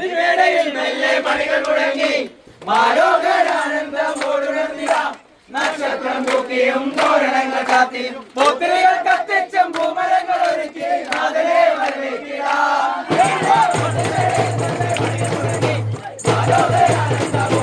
വേളയിൽ മെല്ലെ മണികൾ മുഴങ്ങി മാരോഗാനന്ദമോടുണർന്നിടാം നക്ഷത്രം പൂക്കിയും തോരണങ്ങൾ കാത്തി പൂത്തിരികൾ കത്തിച്ചും ഭൂമരങ്ങൾ ഒരുക്കി. അതിനെ വരവേറ്റിടാം. മാരോഗാനന്ദമോ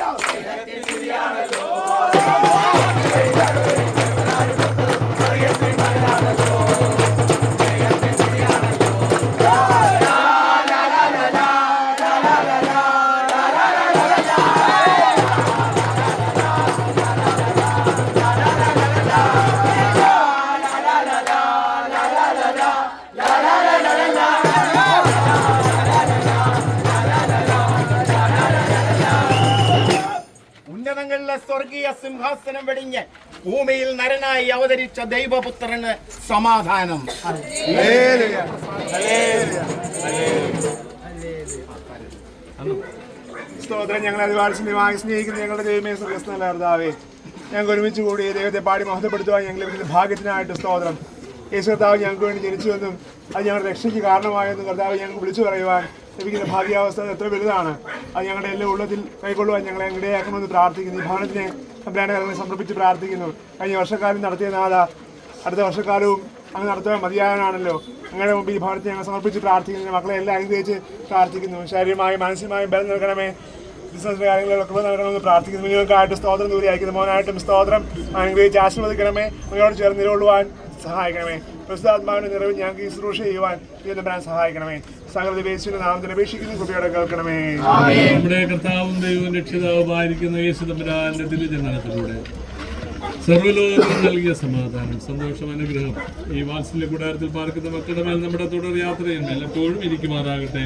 ഉന്നതങ്ങളിലെ സ്വർഗീയ സിംഹാസനം വെടിഞ്ഞ് ഭൂമിയിൽ നരനായി അവതരിച്ച ദൈവപുത്രന് സമാധാനം. സ്തോത്രം. ഞങ്ങൾ സ്നേഹമായി സ്നേഹിക്കുന്ന ഞങ്ങളുടെ ദൈവമേ സ്വർഗസ്ഥല ഞങ്ങൾ ഒരുമിച്ച് കൂടി ദൈവത്തെ പാടി മഹത്വപ്പെടുത്തുവാൻ ഞങ്ങൾ ലഭിക്കുന്ന ഭാഗ്യത്തിനായിട്ട് സ്തോത്രം. യേശു കർത്താവ് ഞങ്ങൾക്ക് വേണ്ടി ജനിച്ചുവെന്നും അത് ഞങ്ങളുടെ രക്ഷയ്ക്ക് കാരണമായെന്നും കർത്താവ് ഞങ്ങൾക്ക് വിളിച്ചു പറയുവാൻ ലഭിക്കുന്ന ഭാഗ്യാവസ്ഥ എത്ര വലുതാണ്? അത് ഞങ്ങളുടെ എല്ലാ ഉള്ളതിൽ കൈക്കൊള്ളുവാൻ ഞങ്ങളെ ഇടയാക്കണമെന്ന് പ്രാർത്ഥിക്കുന്നു. ഈ ഭവനത്തിനെ തമ്പുരാന്റെ കരങ്ങളിൽ സമർപ്പിച്ച് പ്രാർത്ഥിക്കുന്നു. കഴിഞ്ഞ വർഷക്കാലം നടത്തിയ നാഥ അടുത്ത വർഷക്കാലവും അങ്ങ് നടത്തുവാൻ മതിയാകാനാണല്ലോ അങ്ങയുടെ മുമ്പിൽ ഈ ഭവനത്തെ ഞങ്ങൾ സമർപ്പിച്ച് പ്രാർത്ഥിക്കുന്നു. മക്കളെ എല്ലാം അനുഗ്രഹിച്ച് പ്രാർത്ഥിക്കുന്നു. ശാരീരികമായും മാനസികമായും ബലം നൽകണമേ. ബിസിനസ് കാര്യങ്ങളിലൊക്കെ നൽകണമെന്ന് പ്രാർത്ഥിക്കുന്നു. നിങ്ങൾക്കായിട്ട് സ്തോത്രം ദൂരെ അയക്കുന്നു. മോനായിട്ടും സ്തോത്രം. അനുഗ്രഹിച്ച് ആശീർവദിക്കണമേ. നിങ്ങളോട് ചേർന്ന് നിലകൊള്ളുവാൻ സഹായിക്കണമേ. പ്രസിദ്ധാത്മാവിന്റെ നിറവിൽ ഞങ്ങൾക്ക് ഈ ശുശ്രൂഷ ചെയ്യുവാൻ തിരുവനന്തപുരം സഹായിക്കണമേ. നാമത്തിൽ അപേക്ഷിക്കുന്നു കൃപയോടെ കേൾക്കണമേ. നമ്മുടെ കർത്താവും ദൈവവും രക്ഷിതാവുമായിരിക്കുന്ന യേശു തമ്പുരാന്റെ ദിനജനനത്തിലൂടെ സർവലോകത്തിനും നൽകിയ സമാധാനം സന്തോഷം അനുഗ്രഹം ഈ വാത്സല്യ കൂടാരത്തിൽ പാർക്കുന്ന മക്കളുടെ മേൽ നമ്മുടെ തുടർ യാത്രയും എപ്പോഴും ഇരിക്കുമാറാകട്ടെ.